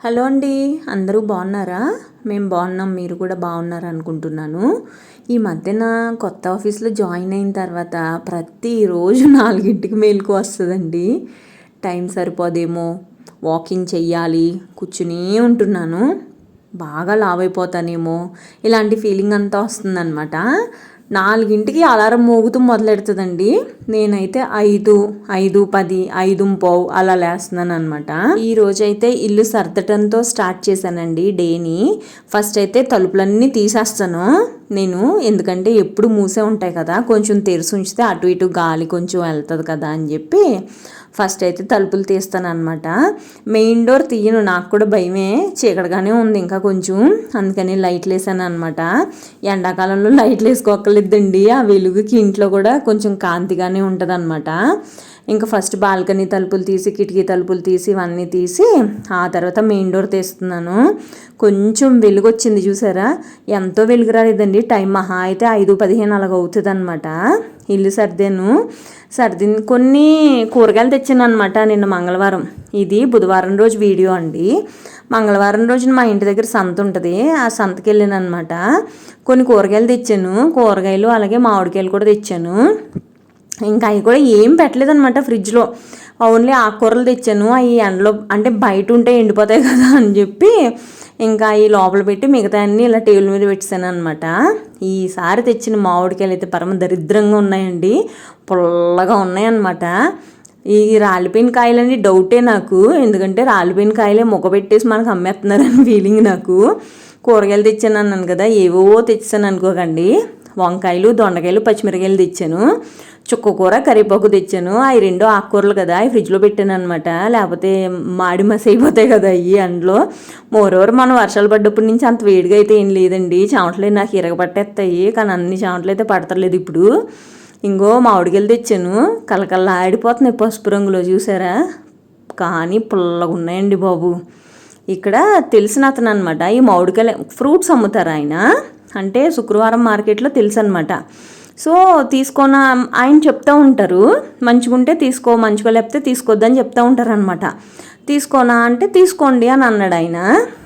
Hello అండి అందరూ బాగున్నారా? మేము బాగున్నాం మీరు కూడా బాగున్నారు అనుకుంటున్నాను ఈ మధ్యన కొత్త ఆఫీస్లో జాయిన్ అయిన తర్వాత ప్రతిరోజు నాలుగింటికి మేలుకు వస్తుందండి. టైం సరిపోదేమో వాకింగ్ చెయ్యాలి కూర్చునే ఉంటున్నాను. బాగా లావ్ అయిపోతానేమో ఇలాంటి ఫీలింగ్ అంతా వస్తుందన్నమాట. నాలుగింటికి అలారం మోగుతూ మొదలెడుతుందండి. నేనైతే ఐదు ఐదు పది ఐదు పోవు అలా లేస్తున్నాను అనమాట ఈ రోజైతే ఇల్లు సర్దటంతో స్టార్ట్ చేశానండి డేని. ఫస్ట్ అయితే తలుపులన్నీ తీసేస్తాను. నేను ఎందుకంటే ఎప్పుడు మూసే ఉంటాయి కదా కొంచెం తెరిచి ఉంచితే అటు ఇటు గాలి కొంచెం వెళ్తుంది కదా అని చెప్పి ఫస్ట్ అయితే తలుపులు తీస్తాను అనమాట మెయిన్ డోర్ తీయను నాకు కూడా భయమే. చీకటిగానే ఉంది ఇంకా కొంచెం. అందుకని లైట్లు వేసాను అనమాట ఎండాకాలంలో లైట్లు వేసుకోకలేదండి ఆ వెలుగుకి ఇంట్లో కూడా కొంచెం కాంతిగానే ఉంటుంది అనమాట ఇంకా ఫస్ట్ బాల్కనీ తలుపులు తీసి కిటికీ తలుపులు తీసి ఇవన్నీ తీసి ఆ తర్వాత మెయిన్ డోర్ తీస్తున్నాను. కొంచెం వెలుగు వచ్చింది చూసారా? ఎంతో వెలుగు రాలేదండి. టైం మహా అయితే ఐదు పదిహేను అలాగ అవుతుంది అనమాట ఇల్లు సర్దాను. సర్ది కొన్ని కూరగాయలు తెచ్చాను అనమాట నిన్న మంగళవారం. ఇది బుధవారం రోజు వీడియో అండి. మంగళవారం రోజున మా ఇంటి దగ్గర సంత ఉంటుంది. ఆ సంతకి వెళ్ళాను అనమాట కొన్ని కూరగాయలు తెచ్చాను. కూరగాయలు అలాగే మామిడికాయలు కూడా తెచ్చాను. ఇంకా అవి కూడా ఏం పెట్టలేదనమాట ఫ్రిడ్జ్లో. ఓన్లీ ఆకుకూరలు తెచ్చాను అవి ఎండలో అంటే బయట ఉంటే ఎండిపోతాయి కదా అని చెప్పి ఇంకా ఈ లోపల పెట్టి మిగతా అన్ని ఇలా టేబుల్ మీద పెట్టాను అనమాట ఈసారి తెచ్చిన మామిడికాయలు అయితే పరమ దరిద్రంగా ఉన్నాయండి. పుల్లగా ఉన్నాయన్నమాట. ఈ రాలిపోయిన కాయలని డౌటే నాకు. ఎందుకంటే రాలిపోయిన కాయలే మొక్క పెట్టేసి మనకు అమ్మేస్తున్నారని ఫీలింగ్ నాకు. కూరగాయలు తెచ్చాను అన్నాను కదా ఏవో తెచ్చాను అనుకోకండి. వంకాయలు దొండకాయలు పచ్చిమిరకాయలు తెచ్చాను. చుక్క కూర కరివేపాకు తెచ్చాను. అవి రెండు ఆకుకూరలు కదా అవి ఫ్రిడ్జ్లో పెట్టాను అనమాట లేకపోతే మాడి మసి అయిపోతాయి కదా అవి అందులో. మోరోవర్ మనం వర్షాలు పడ్డప్పటి నుంచి అంత వేడిగా అయితే ఏం లేదండి. చెమటలు నాకు ఇరగబట్టేస్తాయి కానీ అన్ని చెమటలు అయితే పడతలేదు ఇప్పుడు. ఇంకో మామిడికాయలు తెచ్చాను. కలకల్లా ఆడిపోతున్నాయి పసుపు రంగులో చూసారా? కానీ పుల్లగా ఉన్నాయండి బాబు. ఇక్కడ తెలిసిన అతను అనమాట ఈ మామిడికాయలు ఫ్రూట్స్ అమ్ముతారు ఆయన. అంటే శుక్రవారం మార్కెట్లో తెలుసు అనమాట సో తీసుకోన ఆయన చెప్తూ ఉంటారు మంచిగుంటే తీసుకో మంచిగా లేకపోతే తీసుకోవద్దని చెప్తూ ఉంటారు అనమాట తీసుకోనా అంటే తీసుకోండి అని అన్నాడు ఆయన.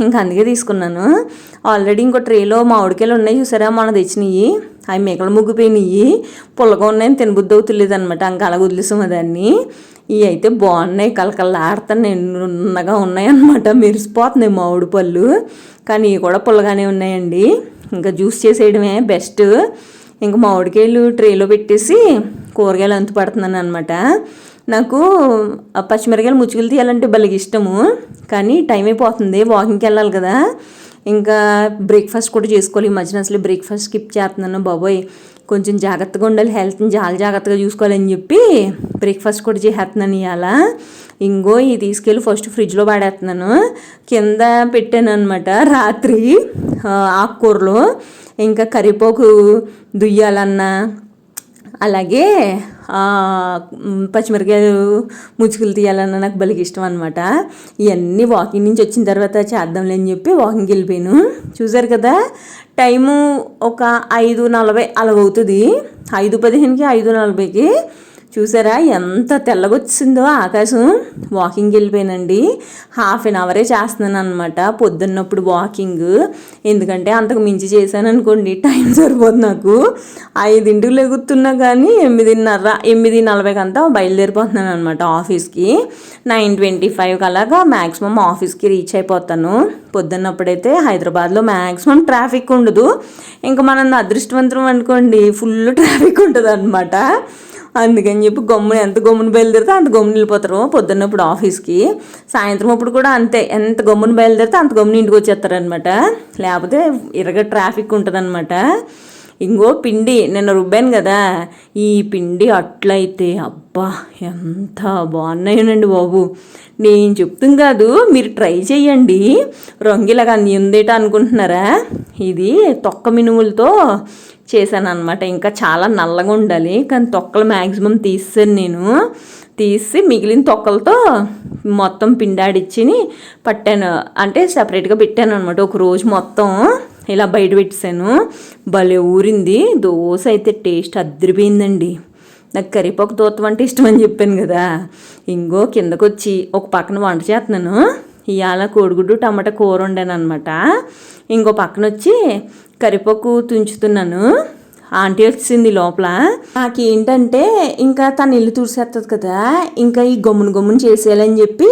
ఇంకా అందుకే తీసుకున్నాను. ఆల్రెడీ ఇంకో ట్రేలో మామిడికాయలు ఉన్నాయి చూసారా మన తెచ్చినవి అవి మేకలు ముగ్గిపోయినాయి. పుల్లగా ఉన్నాయని తినబుద్ధి అవుతులేదు అనమాట ఇంకా అలా వదిలేసాం దాన్ని ఇవి అయితే బాగున్నాయి కలకల్లాడుతాను నున్నగా ఉన్నాయి అనమాట మెరిసిపోతున్నాయి మామిడి పళ్ళు. కానీ ఇవి కూడా పుల్లగానే ఉన్నాయండి. ఇంకా జ్యూస్ చేసేయడమే బెస్ట్. ఇంకా మామిడికాయలు ట్రేలో పెట్టేసి కూరగాయలు అంతు పడుతున్నాను అనమాట నాకు పచ్చిమిరకాయలు ముచ్చుకులు తీయాలంటే భలే ఇష్టము. కానీ టైం అయిపోతుంది వాకింగ్కి వెళ్ళాలి కదా. ఇంకా బ్రేక్ఫాస్ట్ కూడా చేసుకోవాలి. ఈ మధ్యన అసలు బ్రేక్ఫాస్ట్ స్కిప్ చేస్తున్నాను బాబోయ్. కొంచెం జాగ్రత్తగా ఉండాలి హెల్త్ని చాలా జాగ్రత్తగా చూసుకోవాలని చెప్పి బ్రేక్ఫాస్ట్ కూడా చేసేస్తున్నాను ఇవాళ ఇంగో ఈ తీసుకెళ్ళి ఫస్ట్ ఫ్రిడ్జ్లో పాడేస్తున్నాను. కింద పెట్టాను అనమాట రాత్రి ఆకుకూరలు. ఇంకా కరివేపాకు దుయ్యాలన్నా అలాగే పచ్చిమిరకాయలు ముచ్చుకులు తీయాలన్న నాకు బలికి ఇష్టం అనమాట ఇవన్నీ వాకింగ్ నుంచి వచ్చిన తర్వాత చేద్దాంలే అని చెప్పి వాకింగ్కి వెళ్ళిపోయాను. చూసారు కదా టైము ఒక ఐదు నలభై అలాగవుతుంది ఐదు పదిహేనుకి ఐదు నలభైకి చూసారా ఎంత తెల్లగొచ్చిందో ఆకాశం. వాకింగ్ వెళ్ళిపోయానండి. హాఫ్ అన్ అవరే చేస్తున్నాను అనమాట పొద్దున్నప్పుడు వాకింగ్ ఎందుకంటే అంతకు మించి చేశాను అనుకోండి టైం సరిపోదు నాకు. ఐదింటికి లెగుతున్నా కానీ ఎనిమిదిన్నర ఎనిమిది నలభైకి అంతా బయలుదేరిపోతున్నాను అనమాట ఆఫీస్కి నైన్ ట్వంటీ ఫైవ్ అలాగా మ్యాక్సిమం ఆఫీస్కి రీచ్ అయిపోతాను. పొద్దున్నప్పుడైతే హైదరాబాద్లో మ్యాక్సిమం ట్రాఫిక్ ఉండదు. ఇంకా మనం అదృష్టవంతం అనుకోండి ఫుల్ ట్రాఫిక్ ఉంటుంది అనమాట అందుకని చెప్పి గమ్మున ఎంత గమ్మున బయలుదేరితే అంత గమ్మున వెళ్ళిపోతారు. పొద్దున్నప్పుడు ఆఫీస్కి. సాయంత్రం అప్పుడు కూడా అంతే. ఎంత గమ్మున బయలుదేరితే అంత గమ్మున ఇంటికి వచ్చేస్తారనమాట లేకపోతే ఇరగ ట్రాఫిక్ ఉంటుందన్నమాట. ఇంకో పిండి నిన్న రుబ్బాను కదా. ఈ పిండి అట్లయితే అబ్బా ఎంత బాగున్నాయోనండి బాబు. నేను చెప్తుంది కాదు మీరు ట్రై చేయండి రంగిలాగా అన్ని ఉందేట అనుకుంటున్నారా? ఇది తొక్క మినుములతో చేశాను అనమాట ఇంకా చాలా నల్లగా ఉండాలి కానీ తొక్కలు మ్యాక్సిమం తీసాను నేను. తీసి మిగిలిన తొక్కలతో మొత్తం పిండాడిచ్చిని పట్టాను. అంటే సపరేట్గా పెట్టాను అనమాట ఒక రోజు మొత్తం ఇలా బయట పెట్టేశాను. భలే ఊరింది. దోశ అయితే టేస్ట్ అద్దరిపోయిందండి నాకు కరివేపాకు తోతం అంటే ఇష్టం అని చెప్పాను కదా. ఇంకో కిందకు వచ్చి ఒక పక్కన వంట చేస్తున్నాను. ఇవాళ కోడిగుడ్డు టమాటా కూర వండాను అనమాట ఇంకో పక్కన వచ్చి కరివేపాకు తుంచుతున్నాను. ఆంటీ వచ్చింది లోపల. నాకేంటంటే ఇంకా తను ఇల్లు తుడిసేస్తుంది కదా ఇంకా ఈ గమ్మును గమ్మును చేసేయాలని చెప్పి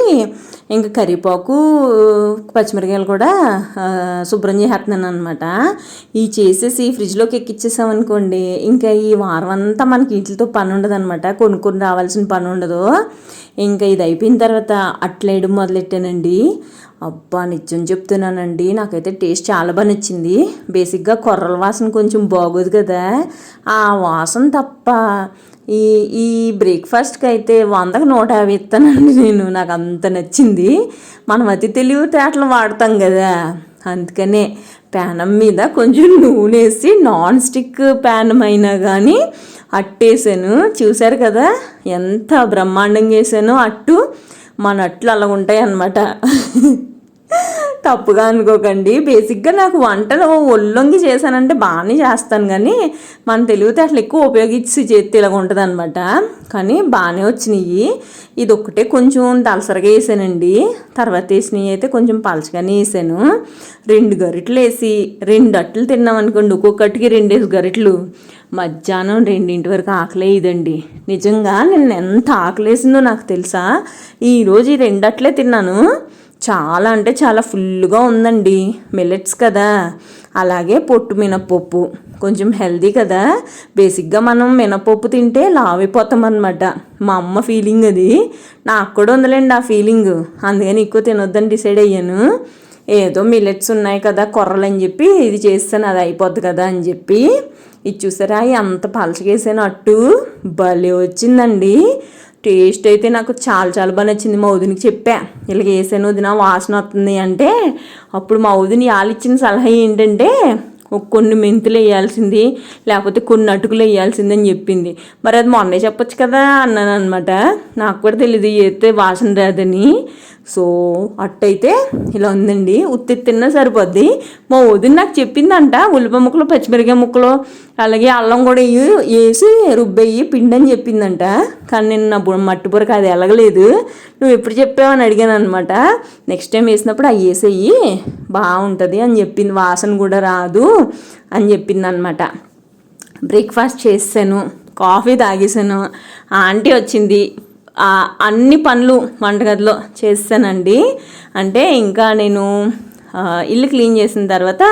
ఇంకా కరివేపాకు పచ్చిమిరకాయలు కూడా శుభ్రం చేసేస్తున్నాను అనమాట ఈ చేసేసి ఫ్రిడ్జ్లోకి ఎక్కిచ్చేసామనుకోండి ఇంకా ఈ వారం అంతా మనకి వీటితో పని ఉండదు అనమాట కొనుక్కొని రావాల్సిన పని ఉండదు. ఇంకా ఇది అయిపోయిన తర్వాత అట్లేయడం మొదలెట్టానండి. అబ్బా నిజం చెప్తున్నానండి. నాకైతే టేస్ట్ చాలా బాగా నచ్చింది. బేసిక్గా కొర్రల వాసన కొంచెం బాగోదు కదా. ఆ వాసన తప్ప ఈ ఈ బ్రేక్ఫాస్ట్కి అయితే వందకు నూట యాభై ఇస్తానండి నేను. నాకు అంత నచ్చింది. మనం అతి తెలివితేటలు వాడతాం కదా. అందుకనే ప్యానం మీద కొంచెం నూనె వేసి నాన్ స్టిక్ ప్యానం అయినా కానీ అట్టేసాను. చూశారు కదా ఎంత బ్రహ్మాండంగా వేసానో అట్టు. మన అట్లు అలా ఉంటాయి అన్నమాట తప్పుగా అనుకోకండి. బేసిక్గా నాకు వంటలు ఒళ్ళొంగి చేశానంటే బాగానే చేస్తాను కానీ మన తెలివితే ఎక్కువ ఉపయోగించి చేతి ఇలాగ ఉంటుంది అనమాట కానీ బాగానే వచ్చినాయి. ఇది ఒక్కటే కొంచెం దలసరగా వేసానండి. తర్వాత వేసినవి అయితే కొంచెం పలచగానే వేసాను. రెండు గరిటలు వేసి రెండు అట్లు తిన్నాం అనుకోండి. ఒక్కొక్కటికి రెండేసి గరిటెలు. మధ్యాహ్నం రెండింటి వరకు ఆకలే ఇదండి నిజంగా నేను ఎంత ఆకలేసిందో నాకు తెలుసా? ఈరోజు ఈ రెండట్లే తిన్నాను. చాలా అంటే చాలా ఫుల్గా ఉందండి. మిల్లెట్స్ కదా. అలాగే పొట్టు మినపప్పు. కొంచెం హెల్దీ కదా. బేసిక్గా మనం మినపప్పు తింటే లావైపోతాం అనమాట మా అమ్మ ఫీలింగ్ అది. నాకు కూడా ఉందిలేండి ఆ ఫీలింగ్ అందుకని ఎక్కువ తినొద్దని డిసైడ్ అయ్యాను. ఏదో మిల్లెట్స్ ఉన్నాయి కదా కొర్రలు అని చెప్పి ఇది చేస్తాను అది అయిపోద్ది కదా అని చెప్పి. ఇది చూసారా ఎంత పలచగేసాను అట్టు. భలే వచ్చిందండి. టేస్ట్ అయితే నాకు చాలా చాలా బాగా నచ్చింది మా వదినికి చెప్పా. ఇలా వేసాను వదిన వాసన వస్తుంది అంటే అప్పుడు మా వదిని ఇచ్చిన సలహా ఏంటంటే కొన్ని మెంతులు వేయాల్సింది లేకపోతే కొన్ని అటుకులు వేయాల్సింది అని చెప్పింది. మరి అది మొన్నే చెప్పొచ్చు కదా అన్నాను అనమాట. నాకు కూడా తెలియదు వేస్తే వాసన రాదని. సో అట్టయితే ఇలా ఉందండి. ఉత్తి తిన్నా సరిపోద్ది. మా వదిన నాకు చెప్పిందంట ఉల్లిపాయ ముక్కలు పచ్చిమిరకాయ ముక్కలు అలాగే అల్లం కూడా వేసి రుబ్బెయ్యి పిండి అని చెప్పిందంట. కానీ నేను నా బు- మట్టి బురక అది ఎలగలేదు. నువ్వు ఎప్పుడు చెప్పావని అడిగాను అనమాట నెక్స్ట్ టైం వేసినప్పుడు అవి వేసేయి. బాగుంటుంది అని చెప్పింది. వాసన కూడా రాదు అని చెప్పింది అనమాట బ్రేక్ఫాస్ట్ చేసాను కాఫీ తాగేసాను ఆంటీ వచ్చింది. అన్ని పనులు వంటగదిలో చేస్తానండి. అంటే ఇంకా నేను ఇల్లు క్లీన్ చేసిన తర్వాత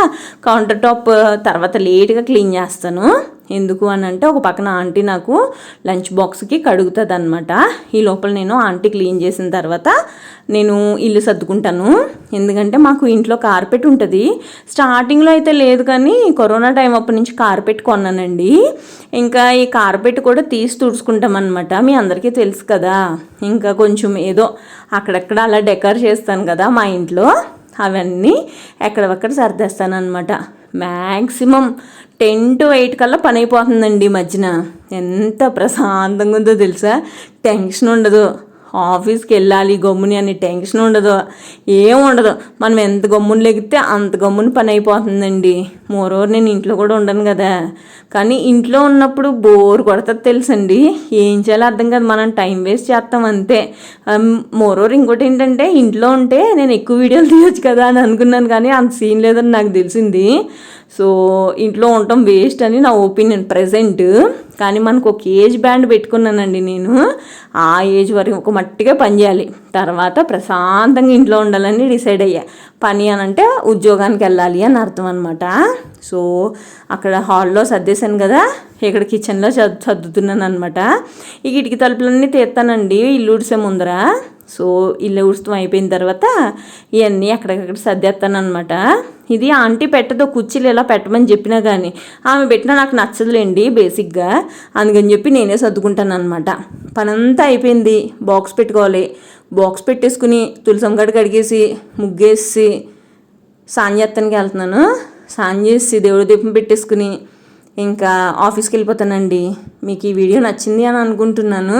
కౌంటర్ టాప్ తర్వాత లేట్గా క్లీన్ చేస్తాను. ఎందుకు అని అంటే ఒక పక్కన ఆంటీ నాకు లంచ్ బాక్స్కి కడుగుతుంది అనమాట ఈ లోపల నేను ఆంటీ క్లీన్ చేసిన తర్వాత నేను ఇల్లు సర్దుకుంటాను. ఎందుకంటే మాకు ఇంట్లో కార్పెట్ ఉంటుంది. స్టార్టింగ్లో అయితే లేదు కానీ కరోనా టైం అప్పటి నుంచి కార్పెట్ కొన్నానండి. ఇంకా ఈ కార్పెట్ కూడా తీసి తుడుచుకుంటాం అనమాట మీ అందరికీ తెలుసు కదా. ఇంకా కొంచెం ఏదో అక్కడక్కడ అలా డెకర్ చేస్తాను కదా మా ఇంట్లో. అవన్నీ ఎక్కడవక్కడ సర్దేస్తాను అనమాట మ్యాక్సిమం టెన్ టు ఎయిట్ కల్లా పని అయిపోతుందండి ఈ మధ్యన. ఎంత ప్రశాంతంగా ఉందో తెలుసా? టెన్షన్ ఉండదు. ఆఫీస్కి వెళ్ళాలి గమ్ముని అనే టెన్షన్ ఉండదు. ఏం ఉండదు. మనం ఎంత గమ్ముని లెగితే అంత గమ్ముని పని అయిపోతుందండి. మోరోవర్ నేను ఇంట్లో కూడా ఉండను కదా. కానీ ఇంట్లో ఉన్నప్పుడు బోర్ కొడతది తెలుసండి. ఏం చేయాలో అర్థం కాదు. మనం టైం వేస్ట్ చేస్తాం అంతే. మోరోవర్ ఇంకోటి ఏంటంటే ఇంట్లో ఉంటే నేను ఎక్కువ వీడియోలు తీయొచ్చు కదా అని అనుకున్నాను కానీ అంత సీన్ లేదని నాకు తెలిసింది. సో ఇంట్లో ఉండటం వేస్ట్ అని నా ఒపీనియన్ ప్రజెంట్ కానీ మనకు ఒక ఏజ్ బ్యాండ్ పెట్టుకున్నానండి నేను. ఆ ఏజ్ వరకు ఒక మట్టిగా పని చేయాలి. తర్వాత ప్రశాంతంగా ఇంట్లో ఉండాలని డిసైడ్ అయ్యా. పని అని అంటే ఉద్యోగానికి వెళ్ళాలి అని అర్థం అనమాట సో అక్కడ హాల్లో సర్దేశాను కదా. ఇక్కడ కిచెన్లో చదు సర్దుతున్నాను అనమాట ఈ కిటికీ తలుపులన్నీ తీస్తానండి. ఇల్లు ఉడిసే ముందర. సో ఇల్లు ఉడుస్తాం అయిపోయిన తర్వాత ఇవన్నీ అక్కడికక్కడ సర్దేస్తాను అనమాట ఇది ఆంటీ పెట్టదో కుర్చీలు ఇలా పెట్టమని చెప్పినా కానీ ఆమె పెట్టినా నాకు నచ్చదులేండి బేసిక్గా. అందుకని చెప్పి నేనే సర్దుకుంటాను అనమాట పనంతా అయిపోయింది బాక్స్ పెట్టుకోవాలి. బాక్స్ పెట్టేసుకుని తులసంగడి కడిగేసి ముగ్గేసి సాంజేత్తానికి వెళ్తున్నాను. సాంజేసి చేసి దేవుడి దీపం పెట్టేసుకుని ఇంకా ఆఫీస్కి వెళ్ళిపోతానండి. మీకు ఈ వీడియో నచ్చింది అని అనుకుంటున్నాను.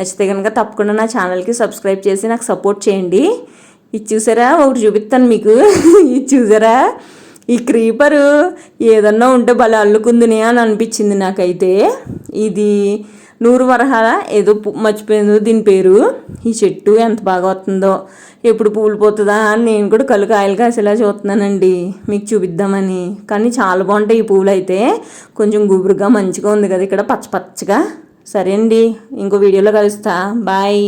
నచ్చితే కనుక తప్పకుండా నా ఛానల్కి సబ్స్క్రైబ్ చేసి నాకు సపోర్ట్ చేయండి. ఇది చూసారా? ఒకటి చూపిస్తాను మీకు. ఇది చూసారా? ఈ క్రీపరు ఏదన్నా ఉంటే భలే అల్లుకుందిని అని అనిపించింది నాకైతే. ఇది నూరు వరహాల ఏదో మర్చిపోయిందో దీని పేరు. ఈ చెట్టు ఎంత బాగా వస్తుందో ఎప్పుడు పూలు పోతుందా అని నేను కూడా కళ్ళు కాయలు కాసేలా చూస్తున్నానండి. మీకు చూపిద్దామని. కానీ చాలా బాగుంటాయి ఈ పువ్వులు అయితే కొంచెం గుబురుగా మంచిగా ఉంది కదా ఇక్కడ పచ్చ పచ్చగా. సరే అండి ఇంకో వీడియోలో కలుస్తా. బాయ్.